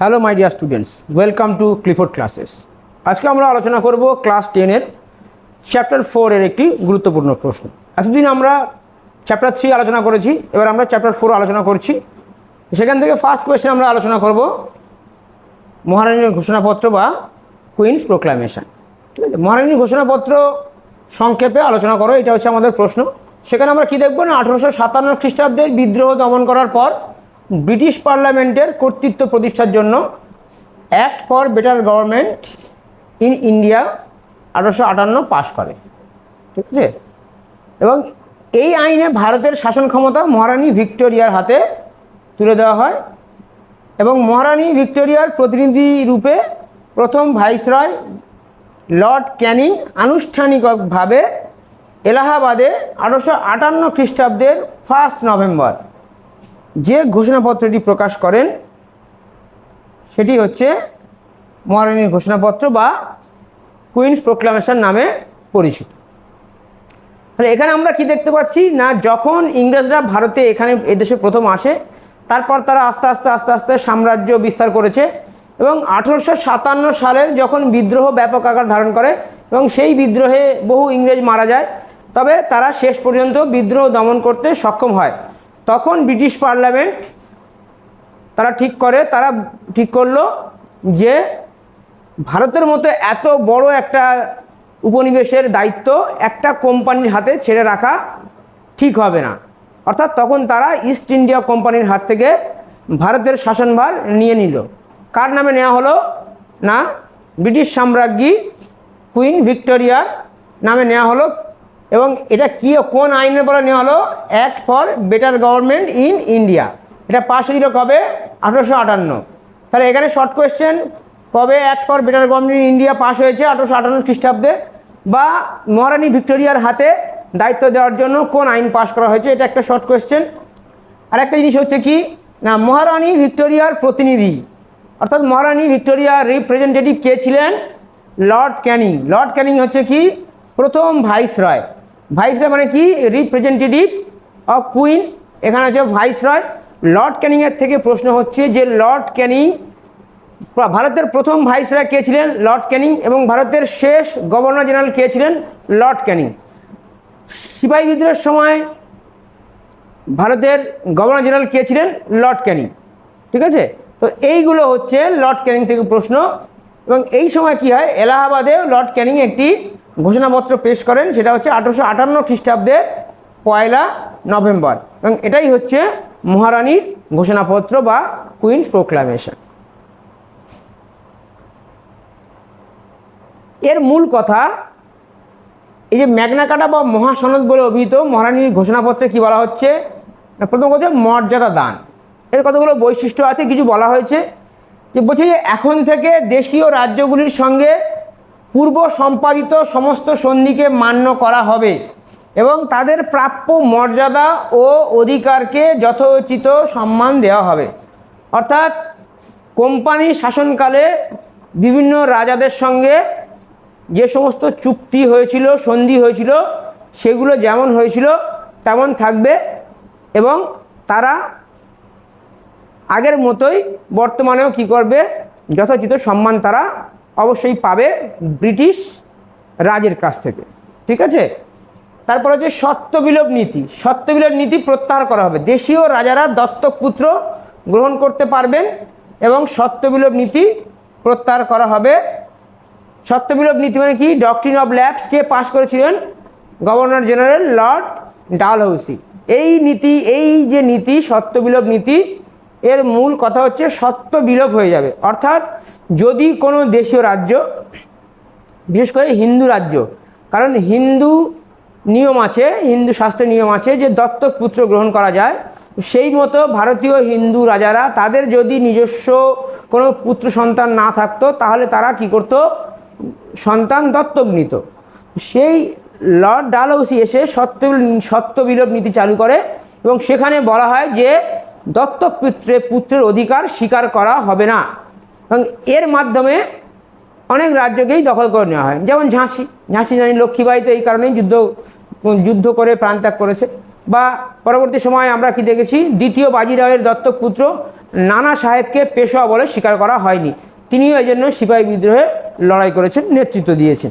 Hello my dear students welcome to Clifford classes আজকে আমরা আলোচনা করব ক্লাস টেনের চ্যাপ্টার ফোরের একটি গুরুত্বপূর্ণ প্রশ্ন। এতদিন আমরা চ্যাপ্টার থ্রি আলোচনা করেছি, এবার আমরা চ্যাপ্টার ফোর আলোচনা করছি। সেখান থেকে ফার্স্ট কোয়েশ্চেন আমরা আলোচনা করব মহারানীর ঘোষণাপত্র বা কুইন্স প্রোক্লামেশন ঠিক আছে? মহারানীর ঘোষণাপত্র সংক্ষেপে আলোচনা করো, এটা হচ্ছে আমাদের প্রশ্ন। সেখানে আমরা কী দেখব না, আঠেরোশো সাতান্ন খ্রিস্টাব্দের বিদ্রোহ দমন করার পর ব্রিটিশ পার্লামেন্টের কর্তৃত্ব প্রতিষ্ঠার জন্য act for better government in India আঠারোশো আটান্ন পাশ করে, ঠিক আছে? এবং এই আইনে ভারতের শাসন ক্ষমতা মহারানী ভিক্টোরিয়ার হাতে তুলে দেওয়া হয় এবং মহারানী ভিক্টোরিয়ার প্রতিনিধি রূপে প্রথম ভাইসরয় লর্ড ক্যানিং আনুষ্ঠানিকভাবে এলাহাবাদে আঠারোশো আটান্ন খ্রিস্টাব্দের ফার্স্ট নভেম্বর ঘোষণাপত্রটি প্রকাশ করেন, সেটি হচ্ছে মহারানীর ঘোষণাপত্র বা কুইন্স প্রোক্লামেশন নামে পরিচিত। তাহলে এখানে আমরা কি দেখতে পাচ্ছি? না, যখন ইংরেজরা ভারতে এখানে এদেশে প্রথম আসে, তারপর তারা আস্তে আস্তে আস্তে আস্তে সাম্রাজ্য বিস্তার করেছে এবং আঠেরোশো সাতান্ন সালের যখন বিদ্রোহ ব্যাপক আকার ধারণ করে এবং সেই বিদ্রোহে বহু ইংরেজ মারা যায়, তবে তারা শেষ পর্যন্ত বিদ্রোহ দমন করতে সক্ষম হয়। তখন ব্রিটিশ পার্লামেন্ট তারা ঠিক করে, তারা ঠিক করল যে ভারতের মতো এত বড় একটা উপনিবেশের দায়িত্ব একটা কোম্পানির হাতে ছেড়ে রাখা ঠিক হবে না। অর্থাৎ তখন তারা ইস্ট ইন্ডিয়া কোম্পানির হাত থেকে ভারতের শাসনভার নিয়ে নিল। কার নামে নেওয়া হলো? না, ব্রিটিশ সাম্রাজ্ঞী কুইন ভিক্টোরিয়ার নামে নেওয়া হলো এবং এটা কি কোন আইনের বলে নেওয়া হলো? Act for better government in India এটা পাশ হয়েছিল কবে? আঠেরোশো আটান্ন। তাহলে এখানে শর্ট কোয়েশ্চেন কবে act for better government in India pass হয়েছে? আঠেরোশো আটান্ন খ্রিস্টাব্দে। বা মহারানী ভিক্টোরিয়ার হাতে দায়িত্ব দেওয়ার জন্য কোন আইন পাশ করা হয়েছে? এটা একটা শর্ট কোয়েশ্চেন আর একটা জিনিস হচ্ছে কি? না, মহারানী ভিক্টোরিয়ার প্রতিনিধি, অর্থাৎ মহারানী ভিক্টোরিয়ার রিপ্রেজেন্টেটিভ কে ছিলেন? লর্ড ক্যানিং লর্ড ক্যানিং হচ্ছে কি? প্রথম ভাইস রয় ভাইস রয় মানে কি? রিপ্রেজেন্টেটিভ অফ কুইন এখানে আছে ভাইস রয়। লর্ড ক্যানিংয়ের থেকে প্রশ্ন হচ্ছে যে লর্ড ক্যানিং, ভারতের প্রথম ভাইসরয় কে ছিলেন? লর্ড ক্যানিং এবং ভারতের শেষ গভর্নর জেনারেল কে ছিলেন? Lord Canning. সিপাহী বিদ্রোহের সময় ভারতের গভর্নর জেনারেল কে ছিলেন? Lord Canning. ঠিক আছে? তো এইগুলো হচ্ছে লর্ড ক্যানিং থেকে প্রশ্ন। এবং এই সময় কি হয়? এলাহাবাদে লর্ড ক্যানিং একটি ঘোষণাপত্র পেশ করেন, সেটা হচ্ছে আঠারোশো আটান্ন খ্রিস্টাব্দের পয়লা নভেম্বর। এবং এটাই হচ্ছে মহারানীর ঘোষণাপত্র বা কুইন্স প্রোক্লামেশন। এর মূল কথা, এই যে ম্যাগনাকাটা বা মহাসনদ বলে অভিহিত, মহারানীর ঘোষণাপত্রে কি বলা হচ্ছে? প্রথম কথা মর্যাদা দান। এর কতগুলো বৈশিষ্ট্য আছে? কিছু বলা হয়েছে। যে বলছে যে এখন থেকে দেশীয় রাজ্যগুলির সঙ্গে পূর্ব সম্পাদিত সমস্ত সন্ধিকে মান্য করা হবে এবং তাদের প্রাপ্য মর্যাদা ও অধিকারকে যথোচিত সম্মান দেওয়া হবে। অর্থাৎ কোম্পানি শাসনকালে বিভিন্ন রাজাদের সঙ্গে যে সমস্ত চুক্তি হয়েছিল, সন্ধি হয়েছিল, সেগুলো যেমন হয়েছিল তেমন থাকবে এবং তারা আগের মতোই বর্তমানেও কি করবে, যথোচিত সম্মান তারা অবশ্যই পাবে ব্রিটিশ রাজের কাছ থেকে, ঠিক আছে? তারপর হচ্ছে সত্যবিলোপ নীতি। সত্যবিলোপ নীতি প্রত্যাহার করা হবে। দেশীয় রাজারা দত্তক পুত্র গ্রহণ করতে পারবেন এবং সত্যবিলোপ নীতি প্রত্যাহার করা হবে। সত্যবিলোপ নীতি মানে কি? ডক্ট্রিন অফ ল্যাবস কে পাশ করেছিলেন গভর্নর জেনারেল লর্ড ডালহৌসি এই নীতি, এই যে নীতি, সত্যবিলোপ নীতি এর মূল কথা হচ্ছে সত্য বিলোপ হয়ে যাবে। অর্থাৎ যদি কোনো দেশীয় রাজ্য, বিশেষ করে হিন্দু রাজ্য, কারণ হিন্দু নিয়ম আছে, হিন্দু শাস্ত্রের নিয়ম আছে যে দত্তক পুত্র গ্রহণ করা যায়, সেই মতো ভারতীয় হিন্দু রাজারা তাদের যদি নিজস্ব কোনো পুত্র সন্তান না থাকতো, তাহলে তারা কি করত? সন্তান দত্তক নিত। সেই লর্ড ডালহৌসি এসে সত্য সত্য বিলোপ নীতি চালু করে এবং সেখানে বলা হয় যে দত্তক পুত্রে পুত্রের অধিকার স্বীকার করা হবে না। এবং এর মাধ্যমে অনেক রাজ্যকেই দখল করে নেওয়া হয়। যেমন ঝাঁসি। ঝাঁসি রানী লক্ষ্মীবাই তো এই কারণেই যুদ্ধ যুদ্ধ করে প্রাণত্যাগ করেছে। বা পরবর্তী সময়ে আমরা কি দেখেছি, দ্বিতীয় বাজিরাওয়ের দত্তক পুত্র নানা সাহেবকে পেশোয়া বলে স্বীকার করা হয়নি। তিনিও এই জন্য সিপাহী বিদ্রোহে লড়াই করেছেন, নেতৃত্ব দিয়েছেন।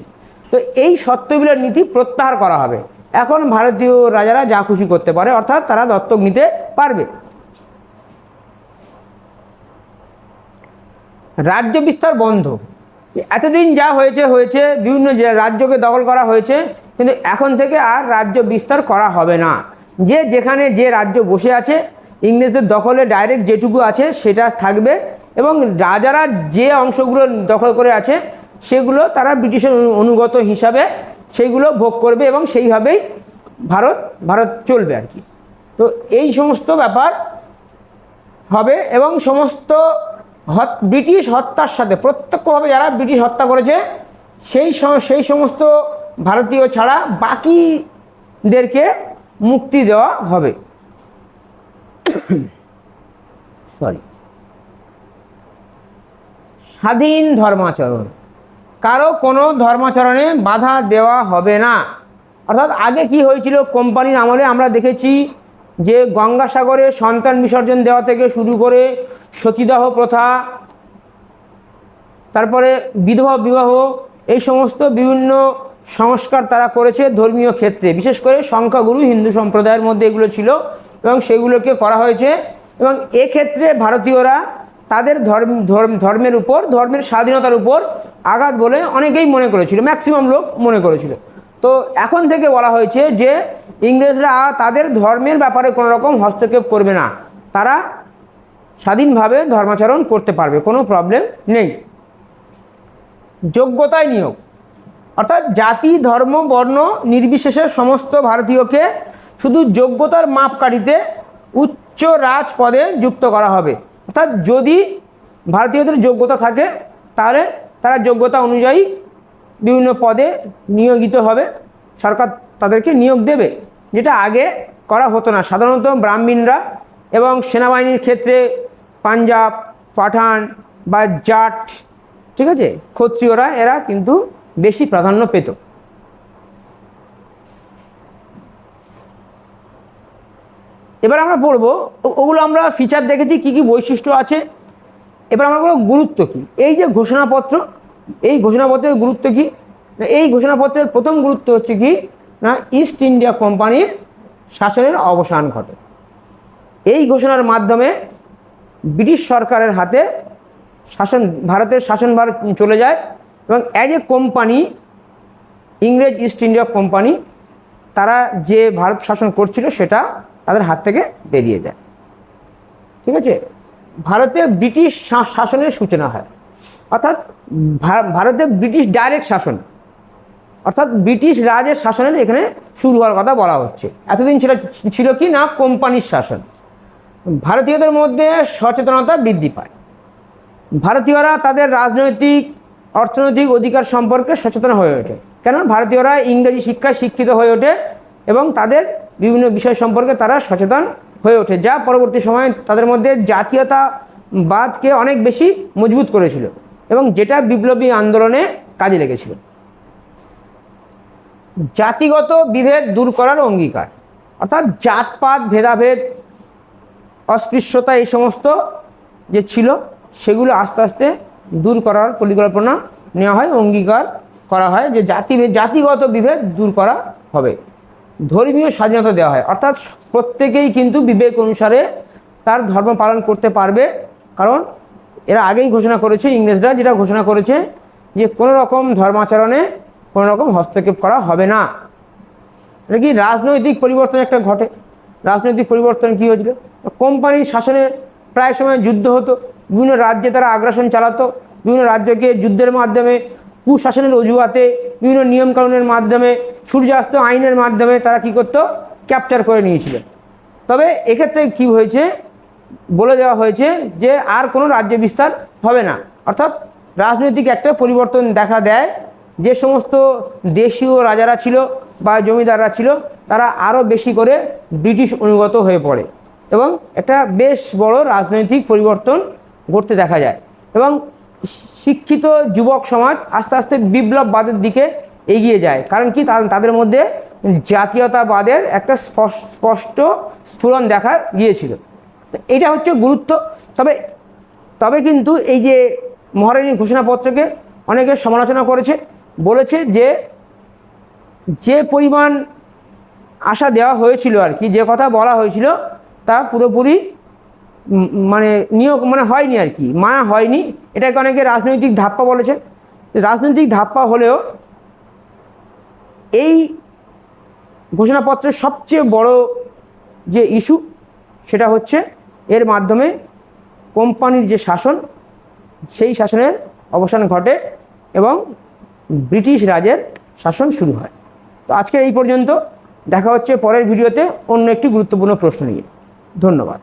তো এই সত্যবিলের নীতি প্রত্যাহার করা হবে। এখন ভারতীয় রাজারা যা খুশি করতে পারে, অর্থাৎ তারা দত্তক নিতে পারবে। রাজ্য বিস্তার বন্ধ। এতদিন যা হয়েছে হয়েছে, বিভিন্ন রাজ্যকে দখল করা হয়েছে, কিন্তু এখন থেকে আর রাজ্য বিস্তার করা হবে না। যে যেখানে যে রাজ্য বসে আছে, ইংরেজদের দখলে ডাইরেক্ট যেটুকু আছে সেটা থাকবে এবং রাজারা যে অংশগুলো দখল করে আছে, সেগুলো তারা ব্রিটিশের অনুগত হিসাবে সেইগুলো ভোগ করবে এবং সেইভাবেই ভারত ভারত চলবে আর কি। তো এই সমস্ত ব্যাপার হবে এবং সমস্ত ব্রিটিশ হত্যার সাথে প্রত্যক্ষভাবে যারা ব্রিটিশ হত্যা করেছে, সেই সেই সমস্ত ভারতীয় ছাড়া বাকিদেরকে মুক্তি দেওয়া হবে। সরি স্বাধীন ধর্মাচরণ। কারও কোনো ধর্মাচরণে বাধা দেওয়া হবে না। অর্থাৎ আগে কি হয়েছিল? কোম্পানির আমলে আমরা দেখেছি যে গঙ্গাসাগরে সন্তান বিসর্জন দেওয়া থেকে শুরু করে সতীদাহ প্রথা, তারপরে বিধবা বিবাহ, এই সমস্ত বিভিন্ন সংস্কার তারা করেছে ধর্মীয় ক্ষেত্রে। বিশেষ করে সংখ্যাগুরু হিন্দু সম্প্রদায়ের মধ্যে এগুলো ছিল এবং সেগুলোকে করা হয়েছে এবং এক্ষেত্রে ভারতীয়রা তাদের ধর্ম, ধর্ম- ধর্মের উপর, ধর্মের স্বাধীনতার উপর আঘাত বলে অনেকেই মনে করেছিল, ম্যাক্সিমাম লোক মনে করেছিল। তো এখন থেকে বলা হয়েছে যে ইংরেজরা তাদের ধর্মের ব্যাপারে কোনো রকম হস্তক্ষেপ করবে না। তারা স্বাধীনভাবে ধর্মাচরণ করতে পারবে, কোনো প্রবলেম নেই। যোগ্যতায় নিয়োগ। অর্থাৎ জাতি, ধর্ম, বর্ণ নির্বিশেষে সমস্ত ভারতীয়কে শুধু যোগ্যতার মাপকাঠিতে উচ্চ রাজ পদে যুক্ত করা হবে। অর্থাৎ যদি ভারতীয়দের যোগ্যতা থাকে, তাহলে তারা যোগ্যতা অনুযায়ী বিভিন্ন পদে নিয়োজিত হবে। সরকার তাদেরকে নিয়োগ দেবে, যেটা আগে করা হতো না। সাধারণত ব্রাহ্মণরা এবং সেনাবাহিনীর ক্ষেত্রে পাঞ্জাব, পাঠান বা জাট, ঠিক আছে, ক্ষত্রিয়রা এরা কিন্তু বেশি প্রাধান্য পেত। এবার আমরা পড়ব ওগুলো আমরা ফিচার দেখেছি, কি কি বৈশিষ্ট্য আছে। এবার আমরা বলব গুরুত্ব কি। এই যে ঘোষণাপত্র, এই ঘোষণাপত্রের গুরুত্ব কি? এই ঘোষণাপত্রের প্রথম গুরুত্ব হচ্ছে কি না ইস্ট ইন্ডিয়া কোম্পানির শাসনের অবসান ঘটে। এই ঘোষণার মাধ্যমে ব্রিটিশ সরকারের হাতে শাসন, ভারতের শাসনভার চলে যায় এবং অ্যাজ এ কোম্পানি ইংরেজ ইস্ট ইন্ডিয়া কোম্পানি তারা যে ভারত শাসন করছিল সেটা তাদের হাত থেকে বেরিয়ে যায়। ঠিক আছে? ভারতে ব্রিটিশ শাসনের সূচনা হয়। অর্থাৎ ভারতে ব্রিটিশ ডাইরেক্ট শাসন অর্থাৎ ব্রিটিশ রাজের শাসনের এখানে শুরু হওয়ার কথা বলা হচ্ছে। এতদিন ছিল ছিল কি না? কোম্পানির শাসন। ভারতীয়দের মধ্যে সচেতনতা বৃদ্ধি পায়। ভারতীয়রা তাদের রাজনৈতিক, অর্থনৈতিক অধিকার সম্পর্কে সচেতন হয়ে ওঠে। কেন? ভারতীয়রা ইংরেজি শিক্ষায় শিক্ষিত হয়ে ওঠে এবং তাদের বিভিন্ন বিষয় সম্পর্কে তারা সচেতন হয়ে ওঠে, যা পরবর্তী সময়ে তাদের মধ্যে জাতীয়তাবাদকে অনেক বেশি মজবুত করেছিল এবং যেটা বিপ্লবী আন্দোলনে কাজে লেগেছিল। জাতিগত বিভেদ দূর করার অঙ্গীকার। অর্থাৎ জাতপাত, ভেদাভেদ, অস্পৃশ্যতা এই সমস্ত যে ছিল, সেগুলো আস্তে আস্তে দূর করার পরিকল্পনা নেওয়া হয়, অঙ্গীকার করা হয় যে জাতি, জাতিগত বিভেদ দূর করা হবে। ধর্মীয় স্বাধীনতা দেওয়া হয়। অর্থাৎ প্রত্যেকেই কিন্তু বিবেক অনুসারে তার ধর্ম পালন করতে পারবে। কারণ এরা আগেই ঘোষণা করেছে, ইংরেজরা যেটা ঘোষণা করেছে যে কোনো রকম ধর্মাচরণে কোনো রকম হস্তক্ষেপ করা হবে না। এটা কি রাজনৈতিক পরিবর্তন একটা ঘটে। রাজনৈতিক পরিবর্তন কী হয়েছিল? কোম্পানির শাসনে প্রায় সময় যুদ্ধ হতো, বিভিন্ন রাজ্যে তারা আগ্রাসন চালাতো, বিভিন্ন রাজ্যকে যুদ্ধের মাধ্যমে, কুশাসনের অজুহাতে, বিভিন্ন নিয়মকানুনের মাধ্যমে, সূর্যাস্ত আইনের মাধ্যমে তারা কি করতো? ক্যাপচার করে নিয়েছিল। তবে এক্ষেত্রে কি হয়েছে? বলে দেওয়া হয়েছে যে আর কোনো রাজ্য বিস্তার হবে না। অর্থাৎ রাজনৈতিক একটা পরিবর্তন দেখা দেয় যে সমস্ত দেশীয় রাজারা ছিল বা জমিদাররা ছিল, তারা আরও বেশি করে ব্রিটিশ অনুগত হয়ে পড়ে এবং একটা বেশ বড় রাজনৈতিক পরিবর্তন ঘটতে দেখা যায় এবং শিক্ষিত যুবক সমাজ আস্তে আস্তে বিপ্লববাদের দিকে এগিয়ে যায়। কারণ কি? তাদের মধ্যে জাতীয়তাবাদের একটা স্পষ্ট স্ফুরণ দেখা গিয়েছিল। এটা হচ্ছে গুরুত্ব। তবে তবে কিন্তু এই যে মহারানীর ঘোষণাপত্রকে অনেকে সমালোচনা করেছে। বলেছে যে যে পরিমাণ আশা দেওয়া হয়েছিল আর কি, যে কথা বলা হয়েছিল, তা পুরোপুরি মানে নিয়োগ মানে হয়নি আর কি, মায়া হয়নি। এটাকে অনেকে রাজনৈতিক ধাপ্পা বলেছে। রাজনৈতিক ধাপ্পা হলেও এই ঘোষণাপত্রের সবচেয়ে বড় যে ইস্যু, সেটা হচ্ছে এর মাধ্যমে কোম্পানির যে শাসন, সেই শাসনের অবসান ঘটে এবং ব্রিটিশ রাজের শাসন শুরু হয়। তো আজকের এই পর্যন্ত, দেখা হচ্ছে পরের ভিডিওতে অন্য একটি গুরুত্বপূর্ণ প্রশ্ন নিয়ে। ধন্যবাদ।